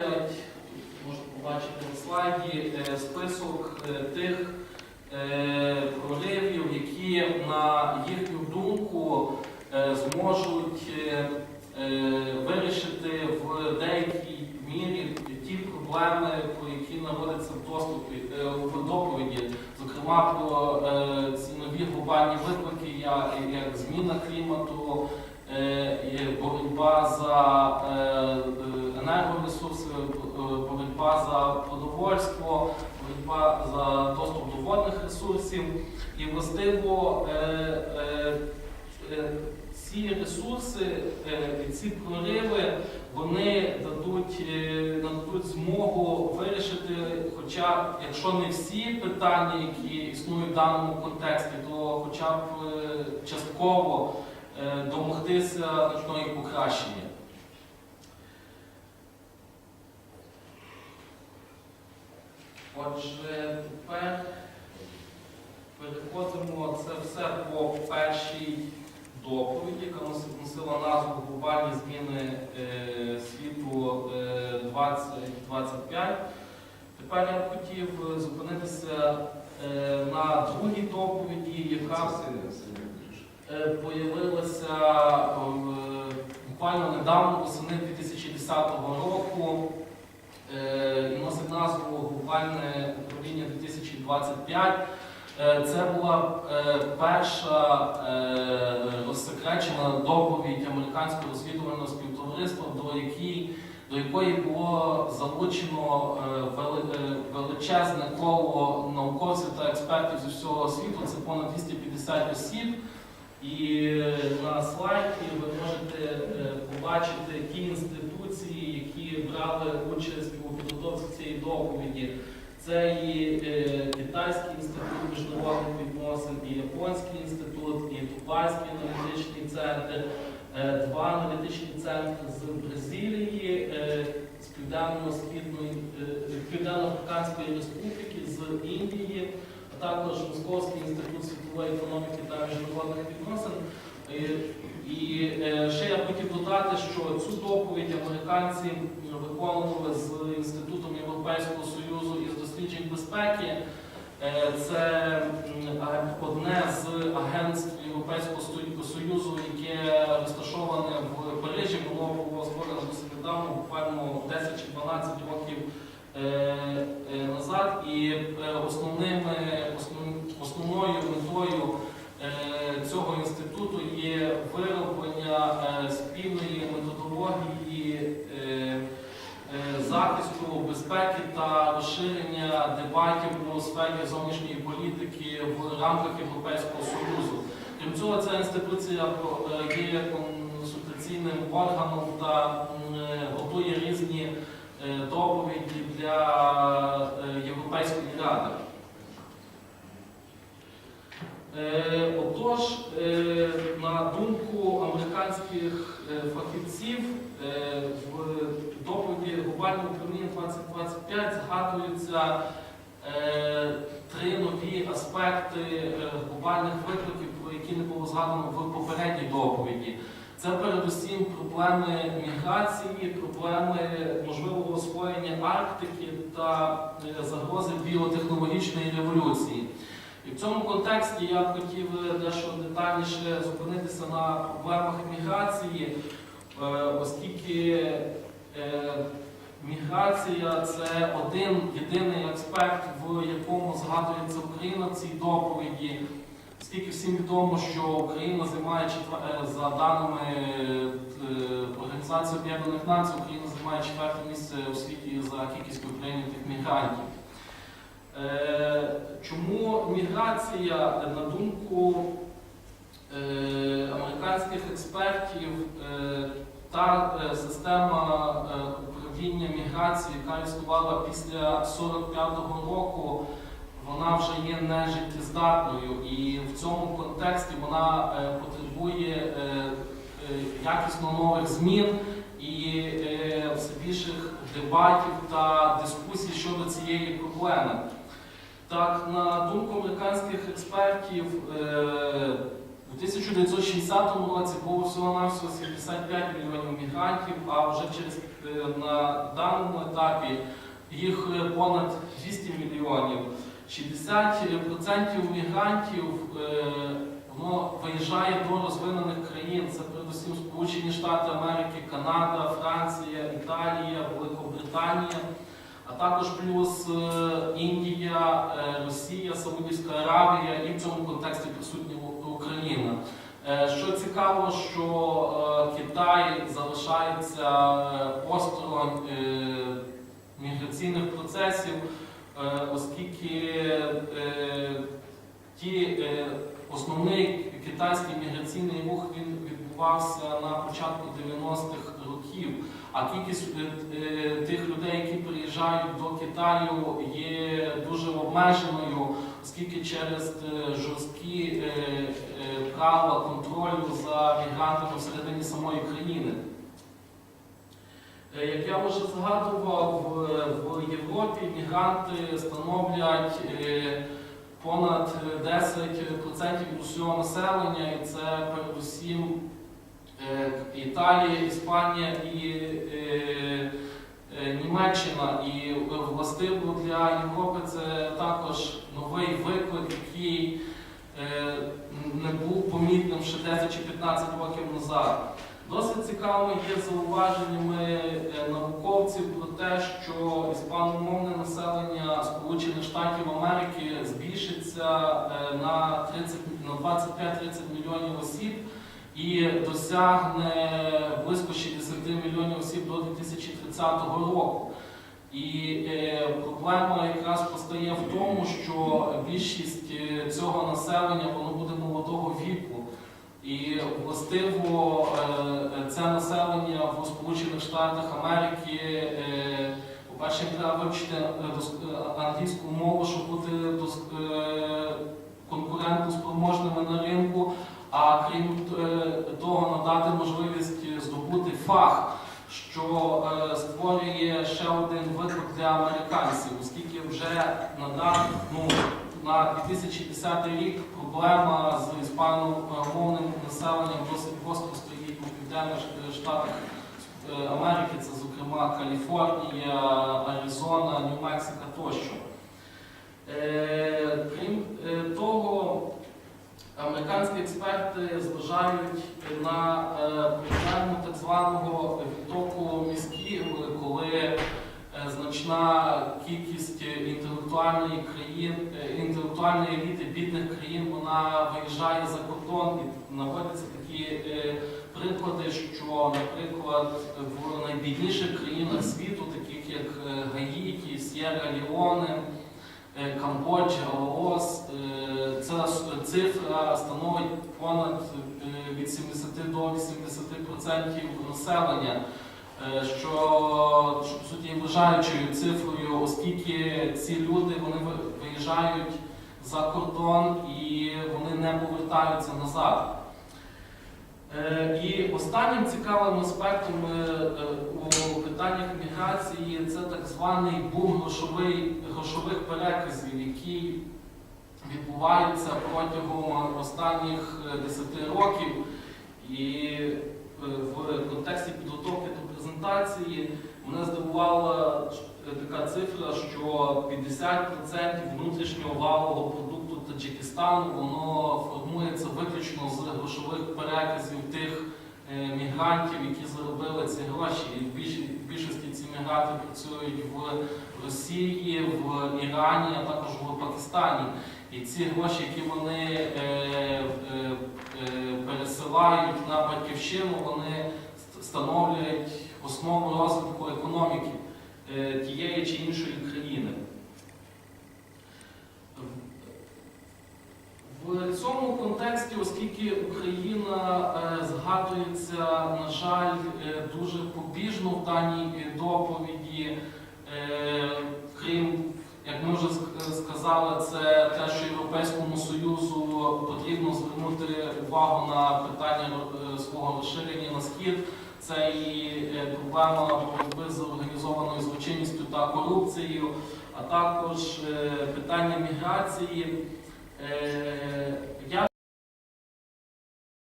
Можна побачити на слайді е, список е, тих е, проривів, які, на їхню думку, зможуть вирішити в деякій мірі ті проблеми, про які наводяться в доступі в доповіді, зокрема про ці нові глобальні виклики, як, зміна клімату, боротьба за енергоресурси, боротьба за продовольство, боротьба за доступ до водних ресурсів. І властиво е, е, е, ці ресурси, ці прориви, вони дадуть, нададуть змогу вирішити, хоча, якщо не всі питання, які існують в даному контексті, то хоча б частково домогтися значного їх покращення. Отже, тепер переходимо це все по першій доповіді, яка носила назву Глобальні зміни е, світу е, 2025. Тепер я б хотів е, зупинитися е, на другій доповіді, яка е, появилася е, буквально недавно, восени 2010 року, е, і носить назву Глобальне управління 2025. Е, Це була е, перша е, розсекречена доповідь американського розвідувального співтовариства, до якої, до якої було залучено е, вели- е, величезне коло науковців та експертів з усього світу. Це понад 250 осіб. І на слайді ви можете е, побачити ті інституції, які брали участь у підготовці цієї доповіді. Це і е, Китайський інститут міжнародних відносин, і Японський інститут, і Дубайський аналітичний центр, е, два аналітичні центри з Бразилії, з Південно-Східної, Південно-Африканської Республіки, з Індії, а також Московський інститут світової економіки та міжнародних відносин. Е, І е, ще я хотів додати, що цю доповідь американці виконували з Інститутом Європейського Союзу із досліджень безпеки. Е, Це одне з агентств Європейського Союзу, яке розташоване в Парижі, було створено досить недавно, буквально 10 чи 12 років назад. І основними, основ- основною метою е, цього інституту є вироблення е, спільної методології е, е, захисту безпеки та розширення дебатів у сфері зовнішньої політики в рамках Європейського Союзу. Крім цього, ця інституція е, є консультаційним органом та е, готує різні е, доповіді для Європейської ради. Отож, на думку американських фахівців, е, в доповіді глобального управління 2025 згадуються е, три нові аспекти е, глобальних викликів, про які не було згадано в попередній доповіді. Це передусім проблеми міграції, проблеми можливого освоєння Арктики та е, загрози біотехнологічної революції. І в цьому контексті я б хотів е, дещо детальніше зупинитися на проблемах міграції, оскільки міграція це один єдиний аспект, в якому згадується Україна в цій доповіді. Оскільки всім відомо, що Україна займає е, за даними е, Організації Об'єднаних Націй, Україна займає четверте місце у світі за кількістю прийнятих мігрантів. Е, Чому міграція, на думку е, американських експертів, е, та е, система е, міграції, яка існувала після 45-го року, вона вже є нежиттєздатною і в цьому контексті вона е, потребує е, е, якісно нових змін і все більших дебатів та дискусій щодо цієї проблеми. Так, на думку американських експертів, у 1960 році було всього-навсього 75 мільйонів мігрантів, а вже через е, на даному етапі їх е, понад 200 мільйонів. 60% мігрантів е, воно виїжджає до розвинених країн. Це передусім Сполучені Штати Америки, Канада, Франція, Італія, Великобританія, а також плюс е, Індія, е, Росія, Саудівська Аравія і в цьому контексті присутня Україна. Е, Що цікаво, що Китай залишається осторонь міграційних процесів, оскільки ті, основний китайський міграційний рух він відбувався на початку 90-х років. А кількість е, е, тих людей, які приїжджають до Китаю, є дуже обмеженою, оскільки через е, жорсткі правила контролю за мігрантами всередині самої країни. Як я вже згадував, в- Європі мігранти становлять понад 10% від усього населення, і це передусім Італія, Іспанія і е, е, Німеччина. І е, властиво для Європи це також новий виклик, який е, не був помітним ще 10 чи 15 років назад. Досить цікавими є зауваженнями е, науковців про те, що іспаномовне населення Сполучених Штатів Америки збільшиться е, на 30 на 25-30 мільйонів осіб і досягне близько 60 мільйонів осіб до 2030 року. І е, проблема якраз постає в тому, що більшість е, цього населення воно буде молодого віку. І властиво е, це населення в Сполучених Штатах Америки, по-перше, треба вивчити англійську мову, щоб бути е, конкурентоспроможними на ринку, а крім е, того, надати можливість здобути фах, що е, створює ще один виклик для американців, оскільки вже на ну, на 2010 рік проблема з іспаномовним населенням досить гостро стоїть у південних штатах е, Америки, це зокрема Каліфорнія, Аризона, Нью-Мексика тощо. Е, Крім е, того, американські експерти зважають на е, проблему так званого відтоку мізків, коли е, значна кількість інтелектуальної країн, е, інтелектуальної еліти бідних країн вона виїжджає за кордон і наводяться такі приклади, що, наприклад, в найбідніших країнах світу, таких як Гаїті, С'єра Ліоне, Камбоджа, цифра становить понад е, від 70 до 80% населення, е, що, що по суті вважаючою цифрою, оскільки ці люди вони виїжджають за кордон і вони не повертаються назад. Е, І останнім цікавим аспектом у питаннях міграції це так званий бум грошових переказів, який відбувається протягом останніх е, 10 років. І е, в контексті підготовки до презентації мене здивувала е, така цифра, що 50% внутрішнього валового продукту Таджикистану воно формується виключно з грошових переказів тих е, мігрантів, які заробили ці гроші. І більшості ці мігранти працюють в Росії, в Ірані, а також в Пакистані. І ці гроші, які вони е, е, е, пересилають на батьківщину, вони ст- становлять основу розвитку економіки е, тієї чи іншої країни. В цьому контексті, оскільки Україна е, згадується, на жаль, е, дуже побіжно в даній е, доповіді, е, крім, як ми вже ск- сказали, це те, що Європейському Союзу потрібно звернути увагу на питання е, свого розширення на схід. Це і е, проблема боротьби з організованою злочинністю та корупцією, а також е, питання міграції.